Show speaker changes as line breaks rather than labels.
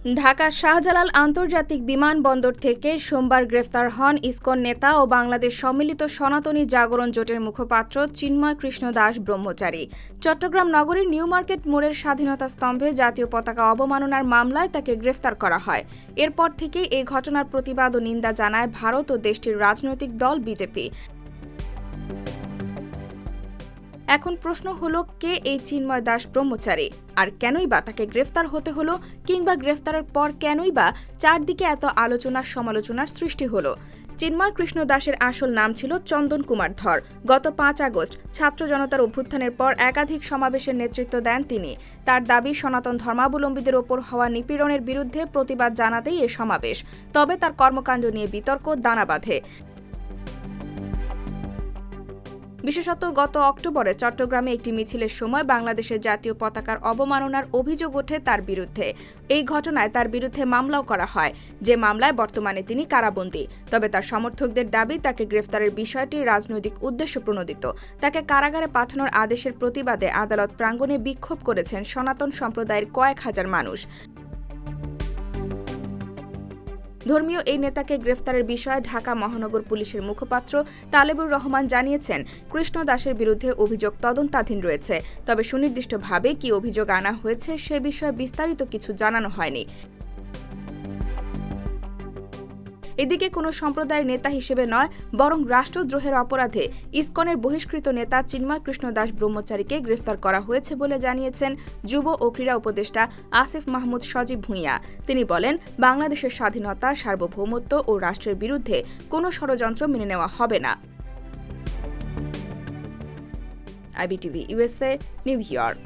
ঢাকা শাহজালাল আন্তর্জাতিক বিমানবন্দর থেকে সোমবার গ্রেফতার হন ইসকন নেতা ও বাংলাদেশ সম্মিলিত সনাতনী জাগরণ জোটের মুখপাত্র চিন্ময় কৃষ্ণ দাস ব্রহ্মচারী। চট্টগ্রাম নগরীর নিউ মার্কেট মোড়ের স্বাধীনতা স্তম্ভে জাতীয় পতাকা অবমাননার মামলায় তাকে গ্রেফতার করা হয়। এরপর থেকেই এই ঘটনার প্রতিবাদ ও নিন্দা জানায় ভারত ও দেশটির রাজনৈতিক দল বিজেপি। এখন প্রশ্ন হলো, কে এই চিন্ময় দাস ব্রহ্মচারী? আর কেনই বা তাকে গ্রেফতার হতে হলো, কিংবা গ্রেফতারের পর কেনই বা চারদিকে এত আলোচনার সমালোচনার সৃষ্টি হলো? চিন্ময় কৃষ্ণ দাসের আসল নাম ছিল চন্দন কুমার ধর। গত পাঁচ আগস্ট, ছাত্র জনতার অভ্যুত্থানের পর একাধিক সমাবেশের নেতৃত্ব দেন তিনি। তার দাবি, সনাতন ধর্মাবলম্বীদের ওপর হওয়া নিপীড়নের বিরুদ্ধে প্রতিবাদ জানাতেই এ সমাবেশ। তবে তার কর্মকাণ্ড নিয়ে বিতর্ক, দানা বাঁধে। বিশেষত গত অক্টোবরে চট্টগ্রামে একটি মিছিলের সময় বাংলাদেশের জাতীয় পতাকার অবমাননার অভিযোগ ওঠে তার বিরুদ্ধে। এই ঘটনায় তার বিরুদ্ধে মামলাও করা হয়, যে মামলায় বর্তমানে তিনি কারাবন্দী। তবে তার সমর্থকদের দাবি, তাকে গ্রেফতারের বিষয়টি রাজনৈতিক উদ্দেশ্য প্রণোদিত। তাকে কারাগারে পাঠানোর আদেশের প্রতিবাদে আদালত প্রাঙ্গণে বিক্ষোভ করেছেন সনাতন সম্প্রদায়ের কয়েক হাজার মানুষ। ধর্মীয় এই নেতাকে গ্রেফতারের বিষয়ে ঢাকা মহানগর পুলিশের মুখপাত্র তালেবুর রহমান জানিয়েছেন, কৃষ্ণ দাসের বিরুদ্ধে অভিযোগ তদন্তাধীন রয়েছে। তবে সুনির্দিষ্টভাবে কি অভিযোগ আনা হয়েছে সে বিষয়ে বিস্তারিত কিছু জানানো হয়নি। এদিকে কোনো সম্প্রদায়ের নেতা হিসেবে নয়, বরং রাষ্ট্রদ্রোহের অপরাধে ইসকনের বহিষ্কৃত নেতা চিন্ময় কৃষ্ণ দাস ব্রহ্মচারীকে গ্রেফতার করা হয়েছে বলে জানিয়েছেন যুব ও ক্রীড়া উপদেষ্টা আসিফ মাহমুদ সজীব ভূঁইয়া। তিনি বলেন, বাংলাদেশের স্বাধীনতা, সার্বভৌমত্ব ও রাষ্ট্রের বিরুদ্ধে কোনো ষড়যন্ত্র মেনে নেওয়া হবে না। IBTV USA new York.